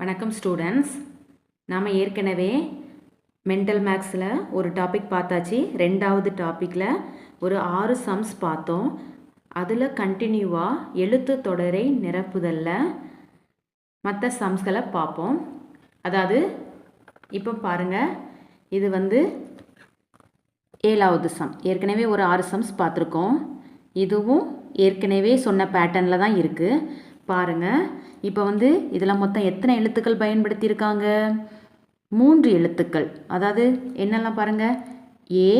வணக்கம் ஸ்டூடெண்ட்ஸ் நாம் ஏற்கனவே மென்டல் மேக்ஸில் ஒரு டாபிக் பார்த்தாச்சு. ரெண்டாவது டாப்பிக்கில் ஒரு ஆறு சம்ஸ் பார்த்தோம். அதில் கண்டினியூவாக எழுத்து தொடரை நிரப்புதலில் மற்ற சம்ஸ்களை பார்ப்போம். அதாவது இப்போ பாருங்கள் இது வந்து ஏழாவது சம் ஏற்கனவே ஒரு ஆறு சம்ஸ் பார்த்துருக்கோம். இதுவும் ஏற்கனவே சொன்ன பேட்டர்னில் தான் இருக்குது பாருங்கள் இப்போ வந்து இதில் மொத்தம் எத்தனை எழுத்துக்கள் பயன்படுத்தியிருக்காங்க? மூன்று எழுத்துக்கள். அதாவது என்னெல்லாம் பாருங்கள் ஏ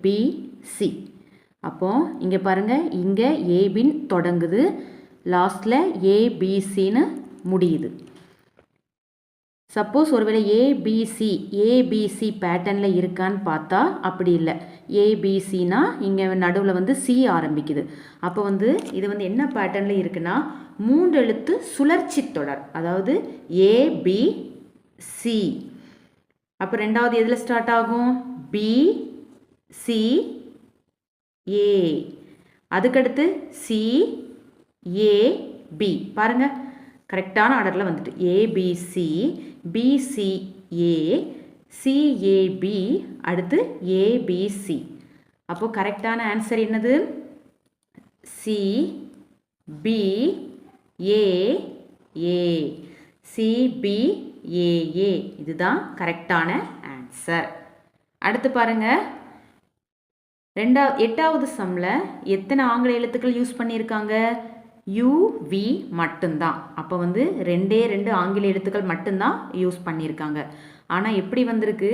பி சி. அப்போ இங்கே பாருங்கள் இங்கே ஏபின் தொடங்குது. லாஸ்ட்டில் ஏபிசின்னு முடியுது. சப்போஸ் ஒருவேளை ஏபிசி ஏபிசி பேட்டர்னில் இருக்கான்னு பார்த்தா அப்படி இல்லை. ஏபிசினா இங்கே நடுவில் வந்து சி ஆரம்பிக்குது. அப்போ வந்து இது வந்து என்ன பேட்டர்னில் இருக்குன்னா மூன்று எழுத்து சுழற்சி தொடர். அதாவது ஏபிசி அப்போ ரெண்டாவது எதில் ஸ்டார்ட் ஆகும்? பி சி ஏ அதுக்கடுத்து சி ஏ பி பாருங்கள் கரெக்டான ஆர்டரில் வந்துட்டு ஏபிசி பிசிஏ சிஏபி அடுத்து ஏபிசி அப்போது கரெக்டான ஆன்சர் என்னது? சி பி ஏ ஏ சிபிஏஏ இதுதான் கரெக்டான ஆன்சர் அடுத்து பாருங்கள் ரெண்டா எட்டாவது சம்மில் எத்தனை ஆங்கில எழுத்துக்கள் யூஸ் பண்ணியிருக்காங்க? யூவி மட்டும்தான். அப்போ வந்து ரெண்டே ரெண்டு ஆங்கில எழுத்துக்கள் மட்டும்தான் யூஸ் பண்ணியிருக்காங்க ஆனால் எப்படி வந்திருக்கு?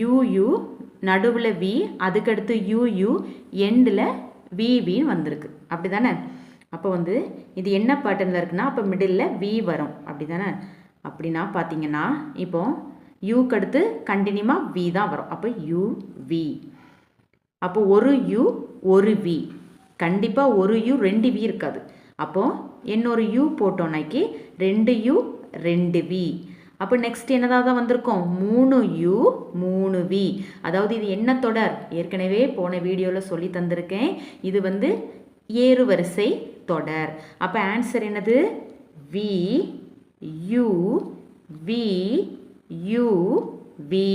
யூயு நடுவில் வி அதுக்கடுத்து யூயு எண்டில் விவின்னு வந்திருக்கு. அப்படி தானே அப்போ வந்து இது என்ன பேட்டர்னில் இருக்குன்னா அப்போ மிடில் வி வரும். அப்படி தானே அப்படின்னா பார்த்தீங்கன்னா இப்போ யூக்கு அடுத்து கண்டினியூமாக வி தான் வரும். அப்போ யூ வி அப்போ ஒரு யூ ஒரு வி கண்டிப்பாக ஒரு யூ ரெண்டு வி இருக்காது. அப்போது இன்னொரு யூ போட்டோன்னாக்கி ரெண்டு யூ ரெண்டு வி அப்போ நெக்ஸ்ட் என்னதாக தான் வந்திருக்கோம்? மூணு யூ மூணு வி அதாவது இது என்ன தொடர்? ஏற்கனவே போன வீடியோவில் சொல்லி தந்திருக்கேன். இது வந்து ஏறுவரிசை தொடர். அப்போ ஆன்சர் என்னது? V U V U V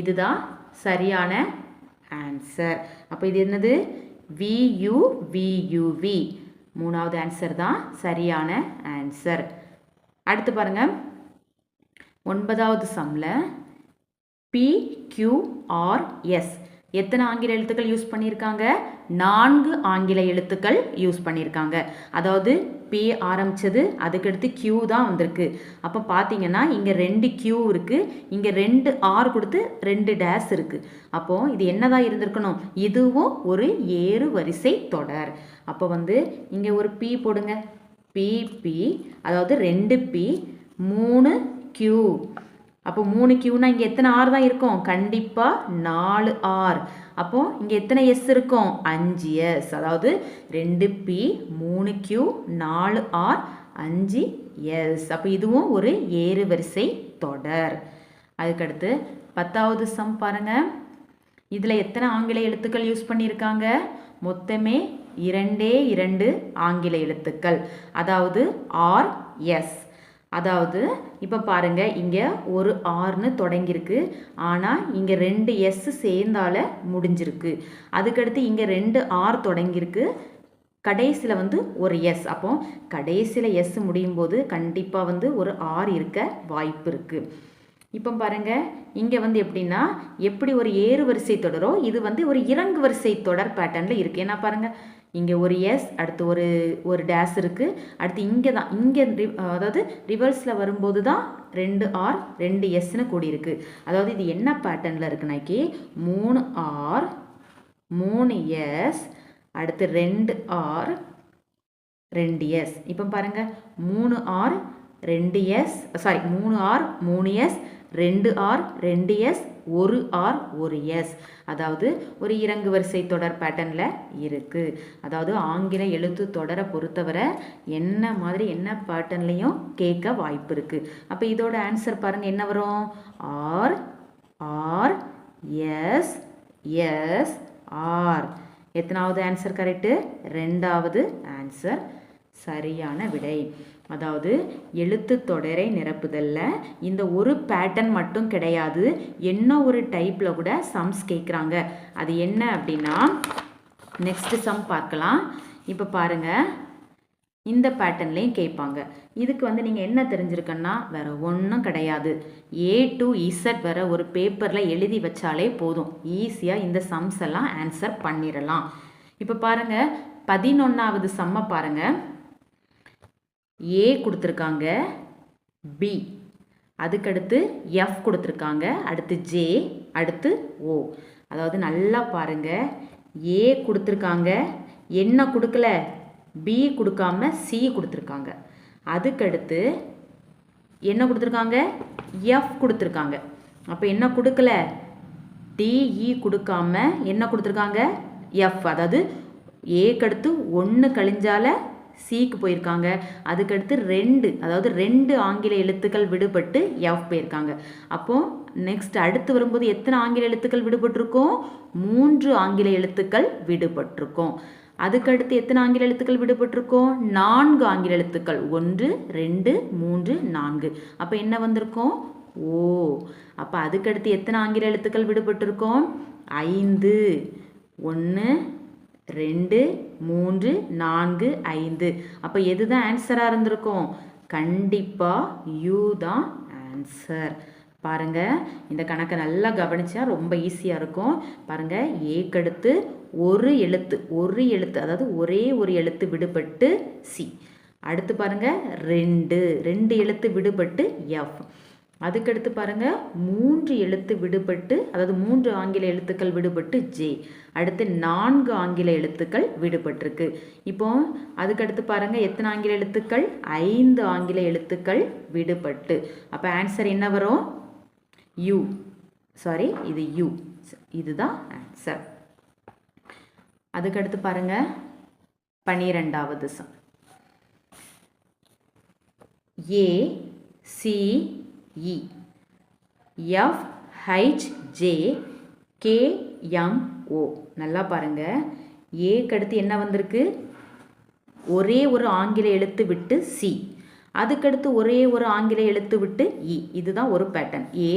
இதுதான் சரியான ஆன்சர் அப்போ இது என்னது? வியூ வியூவி மூணாவது ஆன்சர் தான் சரியான ஆன்சர் அடுத்து பாருங்கள் ஒன்பதாவது சம்மில் பிக்யூஆர்எஸ் எத்தனை ஆங்கில எழுத்துக்கள் யூஸ் பண்ணியிருக்காங்க நான்கு ஆங்கில எழுத்துக்கள் யூஸ் பண்ணியிருக்காங்க அதாவது பி ஆரம்பித்தது அதுக்கடுத்து கியூ தான் வந்திருக்கு. அப்போ பார்த்தீங்கன்னா இங்கே ரெண்டு கியூ இருக்குது இங்கே ரெண்டு ஆர் கொடுத்து ரெண்டு டேஸ் இருக்குது அப்போது இது என்னதான் இருந்திருக்கணும்? இதுவும் ஒரு ஏறு வரிசை தொடர். அப்போ வந்து இங்கே ஒரு பி போடுங்க. பி பி அதாவது ரெண்டு பி மூணு கியூ அப்போ மூணு கியூனா இங்கே எத்தனை ஆர் தான் இருக்கும்? கண்டிப்பாக நாலு ஆர் அப்போது இங்கே எத்தனை எஸ் இருக்கும்? அஞ்சு எஸ் அதாவது ரெண்டு பி மூணு கியூ நாலு ஆர் அஞ்சு எஸ் அப்போ இதுவும் ஒரு ஏறு வரிசை தொடர். அதுக்கடுத்து பத்தாவது சம் பாருங்கள் இதில் எத்தனை ஆங்கில எழுத்துக்கள் யூஸ் பண்ணியிருக்காங்க மொத்தமே இரண்டே இரண்டு ஆங்கில எழுத்துக்கள். அதாவது ஆர் எஸ் அதாவது இப்போ பாருங்கள் இங்கே ஒரு ஆர்னு தொடங்கியிருக்கு. ஆனால் இங்கே ரெண்டு எஸ் சேர்ந்தால முடிஞ்சிருக்கு. அதுக்கடுத்து இங்கே ரெண்டு ஆர் தொடங்கியிருக்கு. கடைசியில் வந்து ஒரு எஸ் அப்போ கடைசியில் எஸ் முடியும் போது கண்டிப்பாக வந்து ஒரு ஆர் இருக்க வாய்ப்பு இருக்குது இப்போ பாருங்கள் இங்கே வந்து எப்படின்னா எப்படி ஒரு ஏறு வரிசை தொடரோ இது வந்து ஒரு இறங்கு வரிசை தொடர் பேட்டர்னில் இருக்குது ஏன்னா பாருங்கள் இங்கே ஒரு எஸ் அடுத்து ஒரு ஒரு டேஸ் இருக்குது அடுத்து இங்கே தான் இங்கே அதாவது ரிவர்ஸில் வரும்போது தான் ரெண்டு ஆர் ரெண்டு எஸ்ன்னு கூடியிருக்கு அதாவது இது என்ன பேட்டர்னில் இருக்குனாக்கி மூணு ஆர் மூணு எஸ் அடுத்து ரெண்டு ஆர் ரெண்டு எஸ் இப்போ பாருங்கள் மூணு ஆர் ரெண்டு எஸ் சாரி மூணு ஆர் மூணு எஸ் ரெண்டு ஆர் ரெண்டு எஸ் ஒரு ஆர் ஒரு எஸ். அதாவது ஒரு இறங்கு வரிசை தொடர் பேட்டர்னில் இருக்குது அதாவது ஆங்கில எழுத்து தொடரை பொறுத்தவரை என்ன மாதிரி என்ன பேட்டர்ன்லேயும் கேட்க வாய்ப்பு இருக்குது அப்போ இதோட ஆன்சர் பாருங்கள் என்ன வரும்? R R S S R. எத்தனாவது ஆன்சர் கரெக்டு ரெண்டாவது ஆன்சர் சரியான விடை. அதாவது எழுத்து தொடரை நிரப்புதல்ல. இந்த ஒரு பேட்டர்ன் மட்டும் கிடையாது. என்ன ஒரு டைப்பில் கூட சம்ஸ் கேட்குறாங்க அது என்ன அப்படின்னா நெக்ஸ்ட் சம் பார்க்கலாம். இப்போ பாருங்கள் இந்த பேட்டர்ன்லேயும் கேட்பாங்க இதுக்கு வந்து நீங்கள் என்ன தெரிஞ்சிருக்கன்னா வேறு ஒன்றும் கிடையாது. ஏ டு இசட் வர ஒரு பேப்பரில் எழுதி வச்சாலே போதும். ஈஸியாக இந்த சம்ஸ் எல்லாம் ஆன்சர் பண்ணிடலாம் இப்போ பாருங்கள் பதினொன்றாவது சம்மை பாருங்கள் ஏ கொடுத்துருக்காங்க பி அதுக்கடுத்து எஃப் கொடுத்துருக்காங்க அடுத்து ஜே அடுத்து ஓ அதாவது நல்லா பாருங்கள் ஏ கொடுத்துருக்காங்க என்ன கொடுக்கல? பி கொடுக்காம சி கொடுத்துருக்காங்க. அதுக்கடுத்து என்ன கொடுத்துருக்காங்க? எஃப் கொடுத்துருக்காங்க. அப்போ என்ன கொடுக்கல? டிஇ e கொடுக்காம என்ன கொடுத்துருக்காங்க? எஃப் அதாவது ஏக்கு அடுத்து ஒன்று கழிஞ்சால சிக்கு போயிருக்காங்க. அதுக்கடுத்து ரெண்டு அதாவது ரெண்டு ஆங்கில எழுத்துக்கள் விடுபட்டு எஃப் போயிருக்காங்க. அப்போது நெக்ஸ்ட் அடுத்து வரும்போது எத்தனை ஆங்கில எழுத்துக்கள் விடுபட்டிருக்கோம்? மூன்று ஆங்கில எழுத்துக்கள் விடுபட்டிருக்கோம். அதுக்கடுத்து எத்தனை ஆங்கில எழுத்துக்கள் விடுபட்டிருக்கோம்? நான்கு ஆங்கில எழுத்துக்கள் ஒன்று ரெண்டு மூன்று நான்கு. அப்போ என்ன வந்திருக்கோம்? ஓ அப்போ அதுக்கடுத்து எத்தனை ஆங்கில எழுத்துக்கள் விடுபட்டிருக்கோம்? ஐந்து. ஒன்று ரெண்டு மூன்று நான்கு ஐந்து. அப்போ எது தான் ஆன்சராக இருந்திருக்கும்? கண்டிப்பாக யூ தான் ஆன்சர் பாருங்கள் இந்த கணக்கை நல்லா கவனிச்சா ரொம்ப ஈஸியாக இருக்கும். பாருங்க ஏக்கடுத்து ஒரு எழுத்து ஒரு எழுத்து அதாவது ஒரே ஒரு எழுத்து விடுபட்டு சி அடுத்து பாருங்கள் ரெண்டு ரெண்டு எழுத்து விடுபட்டு எஃப் அதுக்கடுத்து பாருங்கள் மூன்று எழுத்து விடுபட்டு அதாவது மூன்று ஆங்கில எழுத்துக்கள் விடுபட்டு ஜே. அடுத்து நான்கு ஆங்கில எழுத்துக்கள் விடுபட்டிருக்கு. இப்போ அதுக்கடுத்து பாருங்கள் எத்தனை ஆங்கில எழுத்துக்கள்? ஐந்து ஆங்கில எழுத்துக்கள் விடுபட்டு. அப்போ ஆன்சர் என்ன வரும்? யூ சாரி இது யூ இதுதான் ஆன்சர் அதுக்கடுத்து பாருங்கள் பன்னிரெண்டாவது sum. A C E F H J K M O நல்லா பாருங்கள் ஏக்கு அடுத்து என்ன வந்திருக்கு? ஒரே ஒரு ஆங்கில எழுத்து விட்டு சி அதுக்கடுத்து ஒரே ஒரு ஆங்கில எழுத்து விட்டு இ இதுதான் ஒரு பேட்டர்ன் ஏ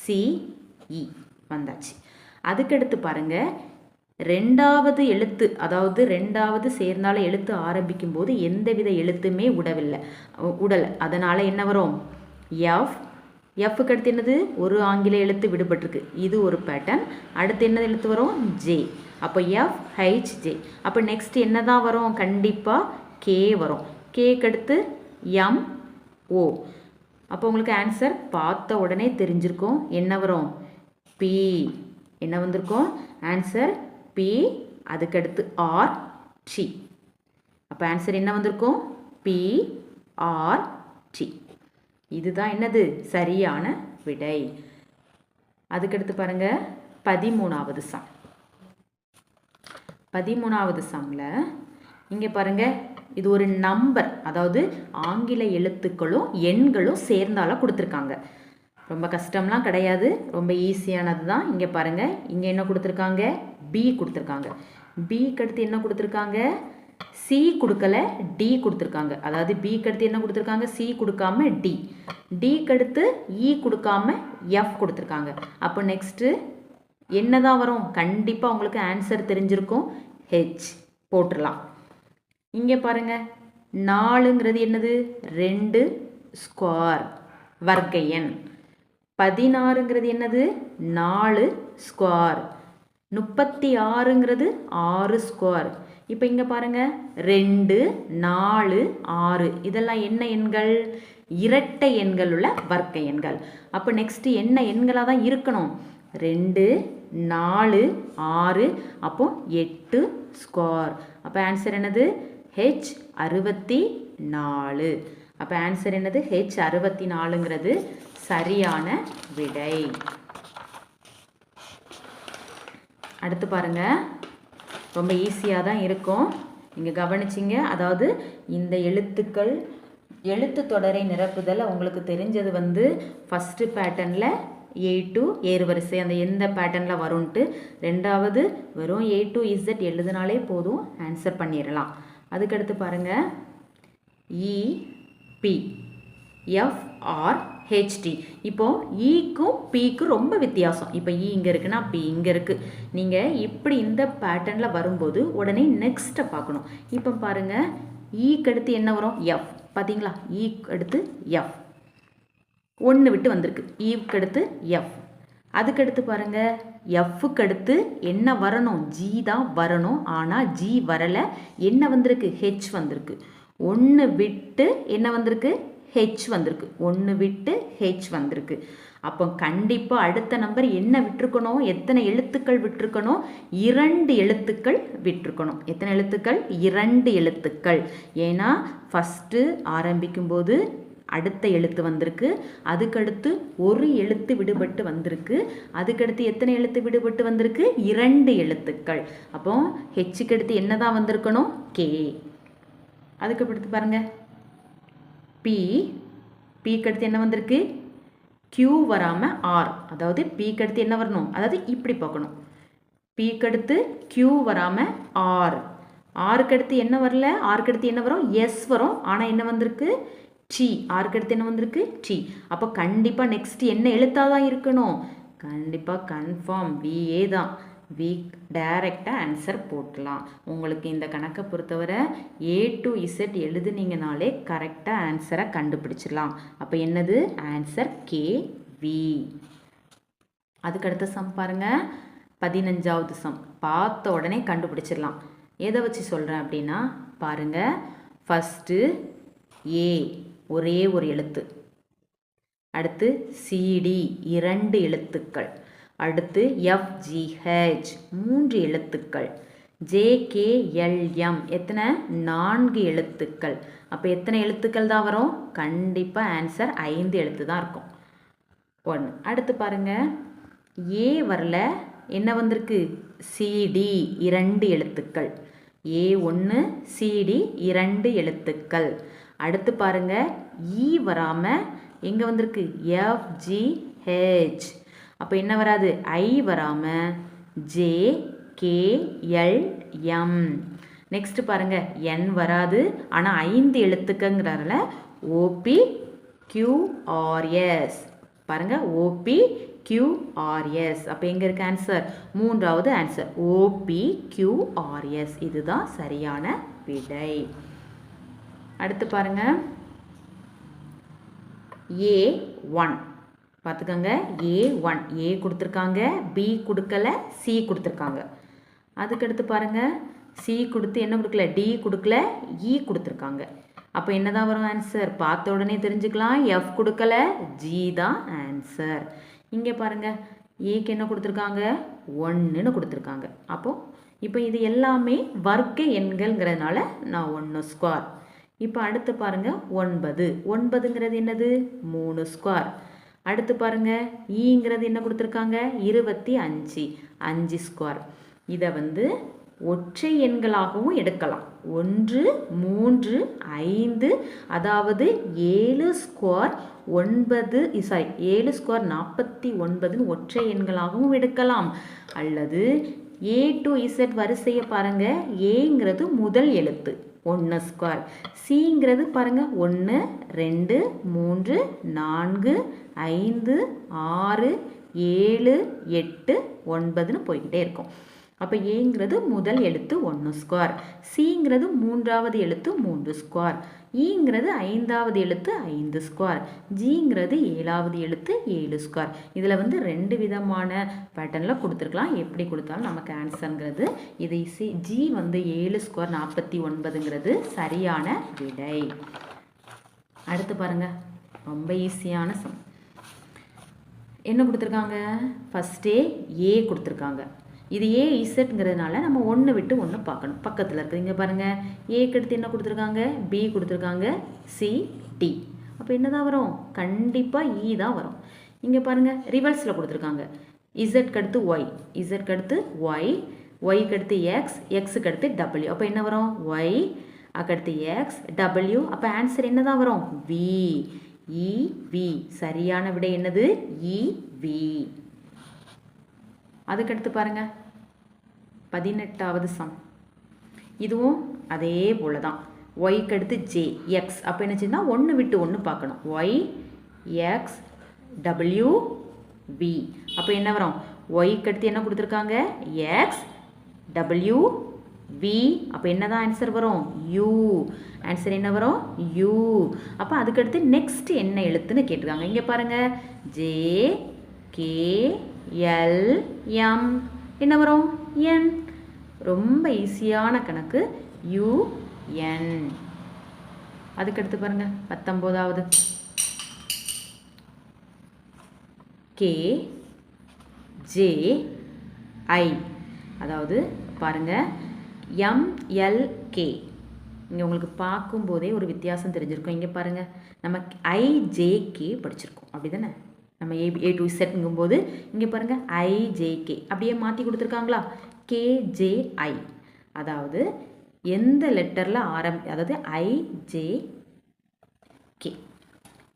சி இ வந்தாச்சு. அதுக்கடுத்து பாருங்க. ரெண்டாவது எழுத்து அதாவது ரெண்டாவது சேர்ந்தால எழுத்து ஆரம்பிக்கும் போது எந்தவித எழுத்துமே உடவில்லை உடலை. அதனால் என்ன வரும்? எஃப் எஃப்க்கு அடுத்து என்னது? ஒரு ஆங்கில எழுத்து விடுபட்டிருக்கு. இது ஒரு பேட்டர்ன் அடுத்து என்ன எழுத்து வரும்? ஜே அப்போ எஃப் ஹைச் ஜே அப்போ நெக்ஸ்ட் என்ன தான் வரும்? கண்டிப்பாக கே வரும். கேக்கு அடுத்து எம் ஓ அப்போ உங்களுக்கு ஆன்சர் பார்த்த உடனே தெரிஞ்சிருக்கும். என்ன வரும்? பி என்ன வந்திருக்கும்? ஆன்சர் பி அதுக்கடுத்து ஆர் டி அப்போ ஆன்சர் என்ன வந்திருக்கும்? பி ஆர் டி இதுதான் என்னது? சரியான விடை. அதுக்கடுத்து பாருங்க பதிமூணாவது சம். பதிமூணாவது சம்மில் இங்கே பாருங்க இது ஒரு நம்பர் அதாவது ஆங்கில எழுத்துக்களும் எண்களும் சேர்ந்தால கொடுத்துருக்காங்க. ரொம்ப கஷ்டம்லாம் கிடையாது ரொம்ப ஈஸியானது தான். இங்கே பாருங்கள் இங்கே என்ன கொடுத்துருக்காங்க? பி கொடுத்துருக்காங்க. பிக்கு அடுத்து என்ன கொடுத்துருக்காங்க? சி கொடுக்கல டி கொடுத்துருக்காங்க. அதாவது பிக்கு அடுத்து என்ன கொடுத்துருக்காங்க? சி கொடுக்காம டி டிக்கு அடுத்து இ கொடுக்காம எஃப் கொடுத்துருக்காங்க. அப்போ நெக்ஸ்ட்டு என்ன தான் வரும்? கண்டிப்பாக உங்களுக்கு ஆன்சர் தெரிஞ்சிருக்கும். ஹெச் போட்டுடலாம் இங்கே பாருங்க. நாலுங்கிறது என்னது? ரெண்டு ஸ்கொயர் வர்க்கையன் பதினாறுங்கிறது என்னது? நாலு ஸ்கொயர் முப்பத்தி ஆறுங்கிறது ஆறு ஸ்கொயர் இப்போ இங்கே பாருங்க. ரெண்டு நாலு ஆறு. இதெல்லாம் என்ன எண்கள்? இரட்டை எண்கள் உள்ள வர்க்க எண்கள். அப்போ நெக்ஸ்ட் என்ன எண்களாக தான் இருக்கணும்? ரெண்டு நாலு ஆறு. அப்போ எட்டு ஸ்கோர் அப்போ ஆன்சர் என்னது? ஹெச் அறுபத்தி நாலு அப்போ ஆன்சர் என்னது? ஹெச் அறுபத்தி நாலுங்கிறது சரியான விடை. அடுத்து பாருங்கள் ரொம்ப ஈஸியாக தான் இருக்கும். நீங்கள் கவனிச்சிங்க. அதாவது இந்த எழுத்துக்கள் எழுத்து தொடரை நிரப்புதல் உங்களுக்கு தெரிஞ்சது வந்து ஃபஸ்ட்டு பேட்டர்னில் ஏ டு ஏறுவரிசை அந்த எந்த பேட்டர்னில் வரும்ன்ட்டு. ரெண்டாவது வெறும் ஏ டு இசட் எழுதினாலே போதும். ஆன்சர் பண்ணிடலாம் அதுக்கடுத்து பாருங்கள் E e, P F R H D இப்போது ஈக்கும் e பிக்கும் ரொம்ப வித்தியாசம். இப்போ e இ இங்கே இருக்குன்னா பி இங்கே இருக்குது நீங்கள் இப்படி இந்த பேட்டர்னில் வரும்போது உடனே நெக்ஸ்ட்டை பார்க்கணும். இப்போ பாருங்கள் ஈக்கு e அடுத்து என்ன வரும்? எஃப் பார்த்தீங்களா? ஈக்கு அடுத்து எஃப் ஒன்று விட்டு வந்திருக்கு. ஈவுக்கு அடுத்து எஃப் அதுக்கடுத்து பாருங்கள் எஃப்க்கு அடுத்து என்ன வரணும்? ஜி தான் வரணும். ஆனால் ஜி வரலை. என்ன வந்திருக்கு? ஹெச் வந்திருக்கு. ஒன்று விட்டு என்ன வந்திருக்கு? ஹெச் வந்திருக்கு. ஒன்று விட்டு ஹெச் வந்திருக்கு. அப்போ கண்டிப்பாக அடுத்த நம்பர் என்ன விட்டுருக்கணும்? எத்தனை எழுத்துக்கள் விட்டுருக்கணும்? இரண்டு எழுத்துக்கள் விட்டுருக்கணும். எத்தனை எழுத்துக்கள்? இரண்டு எழுத்துக்கள். ஏன்னா ஃபஸ்ட்டு ஆரம்பிக்கும்போது அடுத்த எழுத்து வந்திருக்கு. அதுக்கடுத்து ஒரு எழுத்து விடுபட்டு வந்திருக்கு. அதுக்கடுத்து எத்தனை எழுத்து விடுபட்டு வந்திருக்கு? இரண்டு எழுத்துக்கள். அப்போ ஹெச்சுக்கு அடுத்து என்ன தான் வந்திருக்கணும்? கே அதுக்கு அடுத்து பாருங்க. பி பிக்கு அடுத்து என்ன வந்திருக்கு? கியூ வராமல் ஆர் அதாவது பிக்கு அடுத்து என்ன வரணும்? அதாவது இப்படி பார்க்கணும். பிக்கு அடுத்து கியூ வராமல் ஆர் ஆருக்கு அடுத்து என்ன வரல? ஆருக்கு அடுத்து என்ன வரும்? எஸ் வரும். ஆனால் என்ன வந்திருக்கு? டி ஆருக்கு அடுத்து என்ன வந்திருக்கு? டி அப்போ கண்டிப்பாக நெக்ஸ்ட் என்ன எழுத்தாக தான் இருக்கணும்? கண்டிப்பாக கன்ஃபார்ம் விஏ தான். வீக் டைரெக்டாக ஆன்சர் போட்டலாம். உங்களுக்கு இந்த கணக்கை பொறுத்தவரை ஏ டு இசட் எழுதுனீங்கனாலே கரெக்டாக ஆன்சரை கண்டுபிடிச்சிடலாம். அப்போ என்னது? ஆன்சர் கே வி அதுக்கடுத்த சம் பாருங்கள் பதினஞ்சாவது சம் பார்த்த உடனே கண்டுபிடிச்சிடலாம். எதை வச்சு சொல்கிறேன் அப்படின்னா பாருங்கள் ஃபஸ்ட்டு ஏ ஒரே ஒரு எழுத்து. அடுத்து சிடி இரண்டு எழுத்துக்கள். அடுத்து எஃப்ஜிஹெச் மூன்று எழுத்துக்கள். ஜேகேஎல்எம் எத்தனை? நான்கு எழுத்துக்கள். அப்போ எத்தனை எழுத்துக்கள் தான் வரும்? கண்டிப்பாக ஆன்சர் ஐந்து எழுத்து தான் இருக்கும். ஒன்று அடுத்து பாருங்கள் ஏ வரல என்ன வந்திருக்கு? சிடி இரண்டு எழுத்துக்கள். ஏ ஒன்று சிடி இரண்டு எழுத்துக்கள். அடுத்து பாருங்கள் இ e வராமல் எங்கே வந்திருக்கு? எஃப்ஜிஹெச் அப்போ என்ன வராது? ஐ வராமல் J K L M. Next பாருங்க. என் வராது. ஆனால் ஐந்து எழுத்துக்கங்கிறதுல ஓபி கியூஆர்எஸ் பாருங்க. ஓபி கியூஆர்எஸ் அப்போ எங்கே இருக்கு ஆன்சர் மூன்றாவது ஆன்சர் ஓபி கியூஆர்எஸ் இதுதான் சரியான விடை. அடுத்து பாருங்க. A one. பார்த்துக்கோங்க. ஏ ஒன் ஏ கொடுத்துருக்காங்க. பி கொடுக்கல. சி கொடுத்துருக்காங்க. அதுக்கடுத்து பாருங்க. சி கொடுத்து என்ன கொடுக்கல? டி கொடுக்கல. E இ கொடுத்துருக்காங்க. அப்போ என்னதான் வரும் ஆன்சர் பார்த்த உடனே தெரிஞ்சுக்கலாம். எஃப் கொடுக்கல. ஜி தான் ஆன்சர் இங்கே பாருங்க. ஏக்கு என்ன கொடுத்துருக்காங்க? ஒன்றுன்னு கொடுத்துருக்காங்க. அப்போது இப்போ இது எல்லாமே வர்க்க எண்கள்ங்கிறதுனால நான் ஒன்று ஸ்கொயர் இப்போ அடுத்து பாருங்க. ஒன்பது. ஒன்பதுங்கிறது என்னது? மூணு ஸ்கொயர் அடுத்து பாருங்க ஈங்கிறது என்ன கொடுத்துருக்காங்க? இருபத்தி அஞ்சு அஞ்சு ஸ்கொயர் இதை வந்து ஒற்றை எண்களாகவும் எடுக்கலாம். ஒன்று மூன்று ஐந்து அதாவது ஏழு ஸ்கொயர் ஒன்பது சாரி ஏழு ஸ்கொயர் நாற்பத்தி ஒன்பதுன்னு ஒற்றை எண்களாகவும் எடுக்கலாம். அல்லது ஏ டு இசட் வரிசையை பாருங்க. ஏங்கிறது முதல் எழுத்து. ஒன்று ஸ்கொயர் சிங்கிறது பாருங்க ஒன்று ரெண்டு மூன்று நான்கு ஐந்து ஆறு ஏழு எட்டு ஒன்பதுன்னு போய்கிட்டே இருக்கும். அப்போ ஏங்கிறது முதல் எழுத்து ஒன்று ஸ்கொயர் சிங்கிறது மூன்றாவது எழுத்து மூன்று ஸ்கொயர் ஈங்கிறது ஐந்தாவது எழுத்து ஐந்து ஸ்கொயர் ஜிங்கிறது ஏழாவது எழுத்து ஏழு ஸ்கொயர் இதில் வந்து ரெண்டு விதமான பேட்டர்னில் கொடுத்துருக்கலாம். எப்படி கொடுத்தாலும் நமக்கு ஆன்சருங்கிறது இது சி ஜி வந்து ஏழு ஸ்கொயர் நாற்பத்தி ஒன்பதுங்கிறது சரியான விடை. அடுத்து பாருங்கள் ரொம்ப ஈஸியான சம் என்ன கொடுத்துருக்காங்க? ஃபஸ்ட்டே ஏ கொடுத்துருக்காங்க. இது ஏ இசட்ங்கிறதுனால நம்ம ஒன்று விட்டு ஒன்று பார்க்கணும். பக்கத்தில் இருக்குது. இங்கே பாருங்கள் ஏக்கு எடுத்து என்ன கொடுத்துருக்காங்க? பி கொடுத்துருக்காங்க. சி டி அப்போ என்ன e தான் வரும்? கண்டிப்பாக இ தான் வரும். இங்கே பாருங்கள் ரிவர்ஸில் கொடுத்துருக்காங்க. இசட்க்கு அடுத்து ஒய் இசட்க்கு அடுத்து ஒய் ஒய்க்கு அடுத்து எக்ஸ் எக்ஸுக்கு அடுத்து டபிள்யூ அப்போ என்ன வரும்? ஒய் அடுத்து எக்ஸ் டபிள்யூ அப்போ ஆன்சர் என்ன தான் வரும்? வி இ வி சரியான விடை என்னது? இ வி அதுக்கடுத்து பாருங்க. பதினெட்டாவது சம். இதுவும் அதே போல தான் ஒய்க்கு அடுத்து ஜே எக்ஸ் அப்போ என்ன செய்யணும் ஒன்று விட்டு ஒன்று பார்க்கணும். ஒய் எக்ஸ் டபிள்யூ வி அப்போ என்ன வரும்? ஒய்க்கு அடுத்து என்ன கொடுத்துருக்காங்க? எக்ஸ் டபிள்யூ வி அப்போ என்ன தான் ஆன்சர் வரும்? யூ ஆன்சர் என்ன வரும்? யூ அப்போ அதுக்கடுத்து நெக்ஸ்ட் என்ன எழுத்துன்னு கேட்டிருக்காங்க. இங்கே பாருங்கள் ஜே கே எல் எம் என்ன வரும்? என் ரொம்ப ஈஸியான கணக்கு. யூ என் அதுக்கடுத்து பாருங்க. பத்தொம்போதாவது கே ஜே ஐ அதாவது பாருங்க. எம்எல்கே இங்கே உங்களுக்கு பார்க்கும்போதே ஒரு வித்தியாசம் தெரிஞ்சிருக்கும். இங்கே பாருங்கள் நம்ம ஐஜேகே படிச்சிருக்கோம். அப்படி தானே நம்ம ஏ ஏ டு செட்ங்கும்போது இங்கே பாருங்கள் ஐஜேகே அப்படியே மாற்றி கொடுத்துருக்காங்களா? கேஜேஐ அதாவது எந்த லெட்டரில் ஆரம்பி அதாவது ஐஜே கே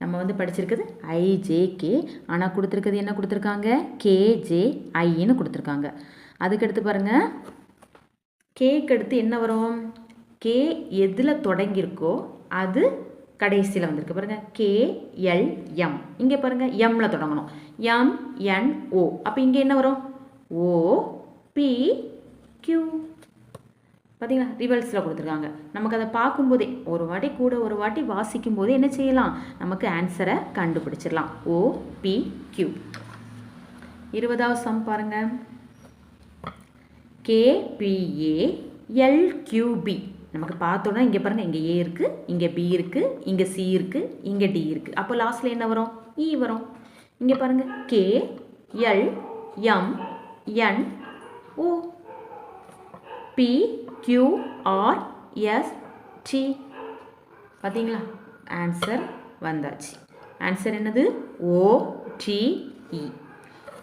நம்ம வந்து படிச்சிருக்கிறது ஐஜேகே ஆனால் கொடுத்துருக்கிறது என்ன கொடுத்துருக்காங்க? கேஜேஐன்னு கொடுத்துருக்காங்க. அதுக்கடுத்து பாருங்கள் கேக்கு அடுத்து என்ன வரும்? கே எதில் தொடங்கியிருக்கோ அது கடைசியில் வந்திருக்கு பாருங்கள் கே எல் எம் இங்கே பாருங்கள் எம்மில் தொடங்கணும். எம் என் ஓ அப்போ இங்கே என்ன வரும்? ஓ பி கியூ பார்த்தீங்களா ரிவல்ஸில் கொடுத்துருக்காங்க. நமக்கு அதை பார்க்கும்போதே ஒரு வாட்டி கூட ஒரு வாட்டி வாசிக்கும் போதே என்ன செய்யலாம்? நமக்கு ஆன்சரை கண்டுபிடிச்சிடலாம். ஓ பி கியூ இருபதாவது சம் பாருங்கள் கேபிஏ எல்கியூபி நமக்கு பார்த்தோன்னா இங்கே பாருங்கள் இங்கே ஏ இருக்குது இங்கே பி இருக்குது இங்கே சி இருக்குது இங்கே டி இருக்குது அப்போ லாஸ்ட்டில் என்ன வரும்? இ வரும். இங்கே பாருங்கள் K L M N O P Q R S T பார்த்தீங்களா ஆன்சர் வந்தாச்சு. ஆன்சர் என்னது? O T E e.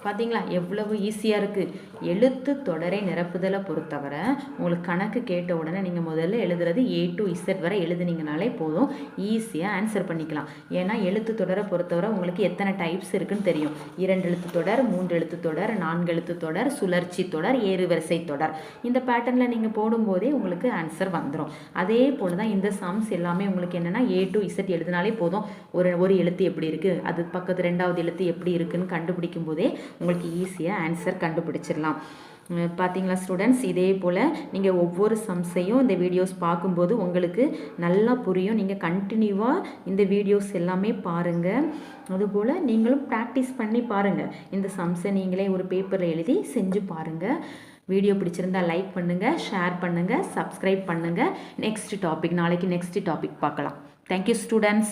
பார்த்தீங்களா எவ்வளவு ஈஸியாக இருக்குது எழுத்து தொடரை நிரப்புதலை பொறுத்தவரை உங்களுக்கு கணக்கு கேட்ட உடனே நீங்கள் முதல்ல எழுதுறது ஏ டு இசட் வரை எழுதுனீங்கனாலே போதும். ஈஸியாக ஆன்சர் பண்ணிக்கலாம். ஏன்னா எழுத்து தொடரை பொறுத்தவரை உங்களுக்கு எத்தனை டைப்ஸ் இருக்குன்னு தெரியும். இரண்டு எழுத்து தொடர் மூன்று எழுத்து தொடர் நான்கு எழுத்து தொடர் சுழற்சி தொடர் ஏறு வரிசை தொடர். இந்த பேட்டர்னில் நீங்கள் போடும்போதே உங்களுக்கு ஆன்சர் வந்துடும் அதே போல் தான் இந்த சம்ஸ் எல்லாமே உங்களுக்கு என்னென்னா ஏ டு இசட் எழுதினாலே போதும். ஒரு ஒரு எழுத்து எப்படி இருக்குது அது பக்கத்து ரெண்டாவது எழுத்து எப்படி இருக்குன்னு கண்டுபிடிக்கும் போதே உங்களுக்கு ஈஸியாக ஆன்சர் கண்டுபிடிச்சிடலாம். உம், பார்த்தீங்களா ஸ்டூடெண்ட்ஸ் இதே போல் நீங்கள் ஒவ்வொரு சம்ஸையும் இந்த வீடியோஸ் பார்க்கும்போது உங்களுக்கு நல்லா புரியும். நீங்கள் கண்டினியூவாக இந்த வீடியோஸ் எல்லாமே பாருங்கள் அதுபோல் நீங்களும் ப்ராக்டிஸ் பண்ணி பாருங்கள் இந்த சம்ஸை நீங்களே ஒரு பேப்பரில் எழுதி செஞ்சு பாருங்கள் வீடியோ பிடிச்சிருந்தா லைக் பண்ணுங்கள் ஷேர் பண்ணுங்கள் சப்ஸ்கிரைப் பண்ணுங்கள் நெக்ஸ்ட் டாபிக் நாளைக்கு நெக்ஸ்ட் டாபிக் பார்க்கலாம். Thank you students